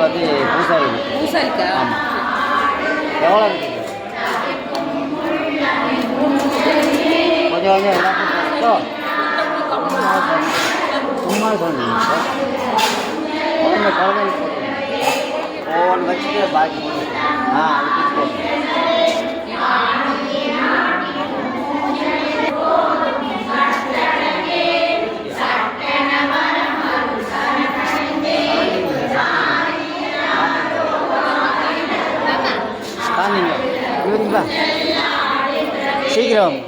பூ சப்பாத்தி பூசாரி பூசா இருக்கா? ஆமாம் எவ்வளோ இருக்குது கொஞ்சம் கொஞ்சம் போட்டு சும்மா சொன்னீங்க. சார் குழந்தை குழந்தைங்க ஒவ்வொன்று வச்சுட்டு பாக்கி ஆ காந்தீங்க இவருங்களா? சீக்கிரம்.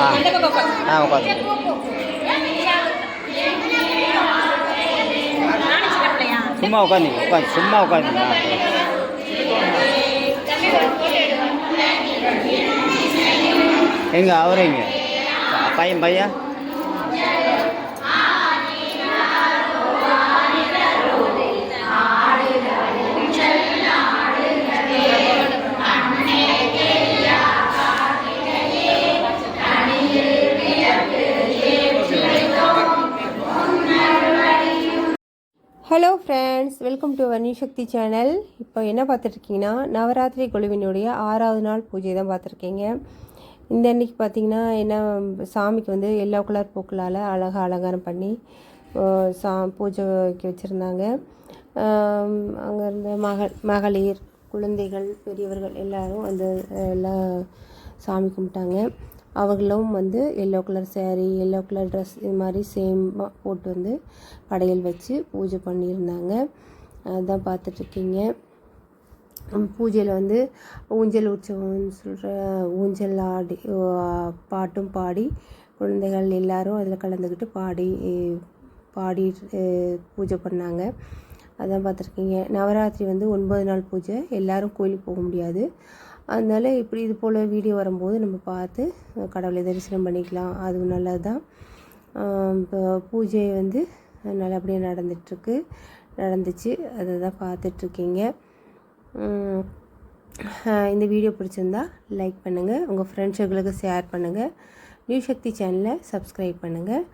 ஆ. ஆ உட்காந்து சும்மா உட்காந்தீங்க உட்காந்து சும்மா உட்காந்தீங்க எங்க அவரைங்க பையன் பையன்? Hello friends welcome to Vanni Sakthi channel இப்போ என்ன பார்த்துட்ருக்கீங்கன்னா நவராத்திரி குழுவினுடைய ஆறாவது நாள் பூஜை தான் பார்த்துருக்கீங்க. இந்த அன்னைக்கு பார்த்தீங்கன்னா என்ன சாமிக்கு வந்து எல்லோ கலர் பூக்களால் அழகாக அலங்காரம் பண்ணி சா பூஜைக்கு வச்சுருந்தாங்க. அங்கே இருந்த மக மகளிர் குழந்தைகள் பெரியவர்கள் எல்லோரும் வந்து எல்லாம் சாமி கும்பிட்டாங்க. அவர்களும் வந்து yellow colour sari yellow colour dress இது மாதிரி சேமாக போட்டு வந்து படையல் வச்சு பூஜை பண்ணியிருந்தாங்க. அதுதான் பார்த்துட்ருக்கீங்க. பூஜையில் வந்து ஊஞ்சல் உற்சவம்னு சொல்கிற ஊஞ்சல் ஆடி பாட்டும் பாடி குழந்தைகள் எல்லாரும் அதில் கலந்துக்கிட்டு பாடி பாடி பூஜை பண்ணாங்க. அதான் பார்த்துருக்கீங்க நவராத்திரி வந்து ஒன்பது நாள் பூஜை. எல்லாரும் கோயிலுக்கு போக முடியாது. அதனால இப்படி இது போல் வீடியோ வரும்போது நம்ம பார்த்து கடவுளை தரிசனம் பண்ணிக்கலாம். அது நல்லது தான் இப்போ பூஜை வந்து நல்லபடியாக நடந்துட்டுருக்கு. நடந்துச்சு. அதை தான் பார்த்துட்ருக்கீங்க இந்த வீடியோ பிடிச்சிருந்தா லைக் பண்ணுங்கள் உங்கள் ஃப்ரெண்ட்ஸுகளுக்கு ஷேர் பண்ணுங்கள் நியூ சக்தி சேனலை சப்ஸ்கிரைப் பண்ணுங்கள்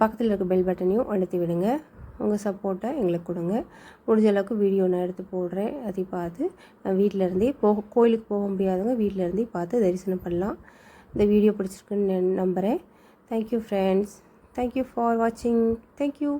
பக்கத்தில் இருக்க பெல் பட்டனையும் அழுத்தி விடுங்க. உங்கள் சப்போர்ட்டை எங்களுக்கு கொடுங்க. முடிஞ்ச அளவுக்கு வீடியோ நான் எடுத்து போடுறேன். அதை பார்த்து நான் வீட்டில் போக கோயிலுக்கு போக முடியாதவங்க வீட்டில் இருந்தே பார்த்து தரிசனம் பண்ணலாம். இந்த வீடியோ பிடிச்சிருக்குன்னு நம்புகிறேன் thank you friends thank you for வாட்சிங் தேங்க்யூ